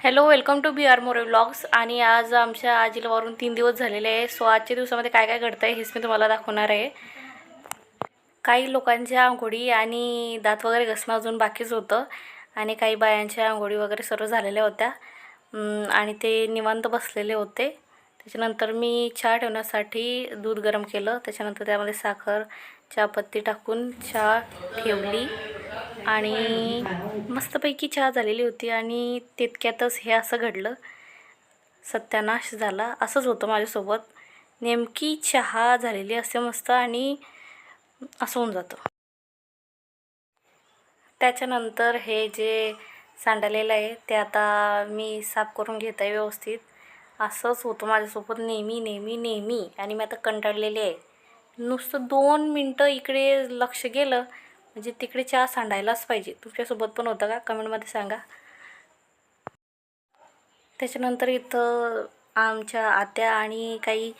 Hello welcome to B R More vlogs आणि आज आमच्या आजीला वरून तीन दिवस झालेले आहे. सो आजच्या दिवसामध्ये काय काय घडतं आहे हेच मी तुम्हाला दाखवणार आहे. काही लोकांच्या आंघोळी आणि दात वगैरे घसणं अजून बाकीच होतं. आणि काही बायांच्या आंघोळी वगैरे सर्व झालेल्या होत्या. आणि ते निवांत बसलेले होते. त्याच्यानंतर मी चहा ठेवण्यासाठी दूध गरम केलं. त्याच्यानंतर त्यामध्ये साखर चहापत्ती टाकून चहा ठेवली. आणि मस्तपैकी चहा झालेली होती आणि तितक्यातच हे असं घडलं. सत्यानाश झाला. असंच होतं माझ्यासोबत. नेमकी चहा झालेली असते मस्त आणि असं होऊन जातं. त्याच्यानंतर हे जे सांडलेलं आहे ते आता मी साफ करून घेत आहे व्यवस्थित. असंच होतं माझ्यासोबत. नेहमी नेहमी नेहमी. आणि मी आता कंटाळलेले आहे. नुसतं दोन मिनटं इकडे लक्ष गेलं. म्हणजे तिकडे चहा सांडायलाच पाहिजे. तुमच्यासोबत पण होतं का? कमेंटमध्ये सांगा. त्याच्यानंतर इथं आमच्या आत्या आणि काही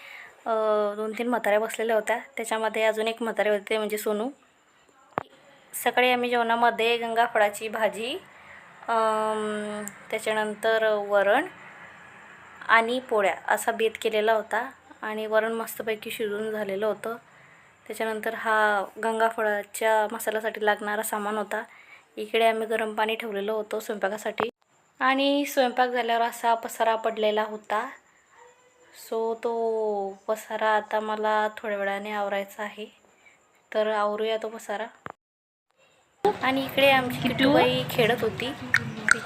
दोन तीन म्हाताऱ्या बसलेल्या होत्या. त्याच्यामध्ये अजून एक म्हातारे होते म्हणजे सोनू. सकाळी आम्ही जेवणामध्ये गंगाफळाची भाजी त्याच्यानंतर वरण आणि पोळ्या असा बेत केलेला होता. आणि वरण मस्तपैकी शिजून झालेलं होतं. त्याच्यानंतर हा गंगाफळाच्या मसाल्यासाठी लागणारा सामान होता. इकडे आम्ही गरम पाणी ठेवलेलं होतं स्वयंपाकासाठी. आणि स्वयंपाक झाल्यावर असा पसारा पडलेला होता. सो तो पसारा आता मला थोड्या वेळाने आवरायचा आहे. तर आवरूया तो पसारा. आणि इकडे आमची किटूबाई खेळत होती.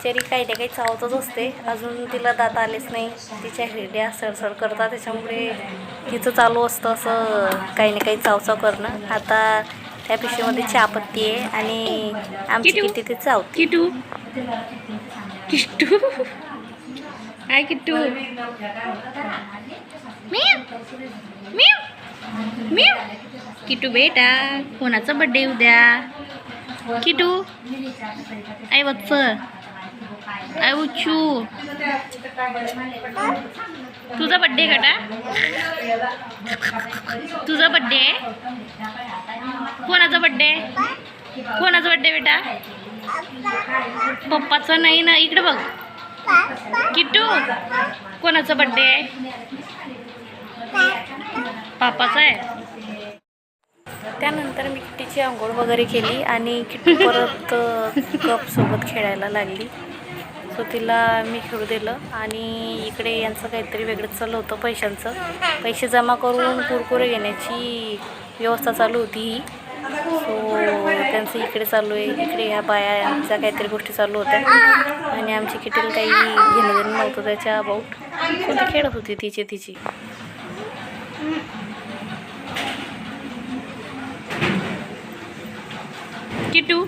बिचारी काही ना काही चावतच असते. अजून तिला दात आलेच नाही. तिच्या हिरड्या सडसड करतात. त्याच्यामुळे तिचं चालू असतं असं काही ना काही चावचाव करणं. आता त्या पिशवीमध्ये चहापत्ती आहे आणि आमची किटू. किती ते चावते. किटू? किट्टू काय. म्याव. म्याव. किटू बेटा कोणाचा बड्डे उद्या? किटू? आई वत्स आय उच्चू तुझा बड्डे का तुझा बड्डे कोणाचा बड्डे कोणाचा बड्डे बेटा? पप्पाचा नाही ना इकडे बघ. किट्टू कोणाचा बड्डे आहे? पापाचा आहे. त्यानंतर मी किट्टीची आंघोळ वगैरे केली आणि किट्टू परत कपसोबत खेळायला लागली. सो तिला मी खेळू दिलं. आणि इकडे यांचं काहीतरी वेगळंच चालू होतं पैशांचं. पैसे जमा करून कुरकुरे घेण्याची व्यवस्था चालू होती ही. सो त्यांचं इकडे चालू आहे. इकडे ह्या बाया आमच्या काहीतरी गोष्टी चालू होत्या. आणि आमची किटील काही घेणं देणं नव्हतं त्याच्या अबाउट सो ती खेळत होती तिची तिची. किटू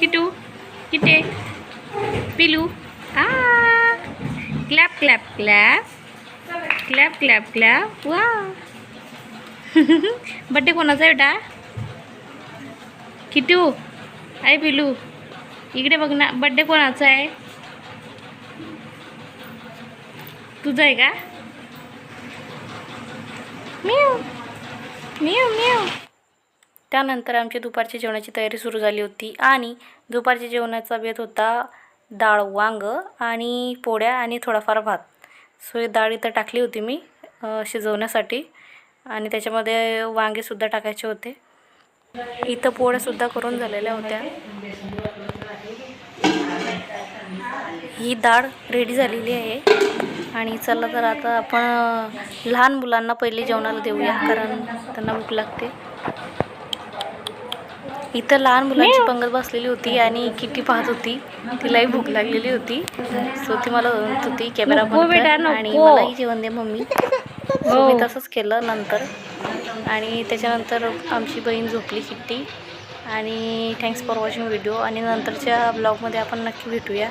किटू किटे. पिलू. आ. Clap clap clap. Clap clap clap. वा. बड्डे कोणाचा आहे बेटा? किटू. आहे पिलू. इकडे बघ ना बड्डे कोणाचा आहे? तुझा आहे का? म्याव. म्याव म्याव. त्यानंतर आमची दुपारच्या जेवणाची तयारी सुरू झाली होती आणि दुपारच्या जेवणाचा बेत होता डाळ वांग आणि पोळ्या आणि थोडाफार भात. सो ही डाळ इथं टाकली होती मी शिजवण्यासाठी. आणि त्याच्यामध्ये वांगेसुद्धा टाकायचे होते. इथं पोळ्यासुद्धा करून झालेल्या होत्या. ही डाळ रेडी झालेली आहे. आणि चला तर आता आपण लहान मुलांना पहिले जेवणाला देऊया कारण त्यांना भूक लागते. इथं लहान मुलांची पंगत बसलेली होती आणि किटी पाहत होती. तिलाही भूक लागलेली होती. सो ती मला म्हणत होती कॅमेरा. आणि मलाही जेवण दे मम्मी. सो मी तसंच केलं नंतर. आणि त्याच्यानंतर आमची बहीण झोपली किट्टी. आणि थँक्स फॉर वॉचिंग व्हिडिओ आणि नंतरच्या ब्लॉगमध्ये आपण नक्की भेटूया.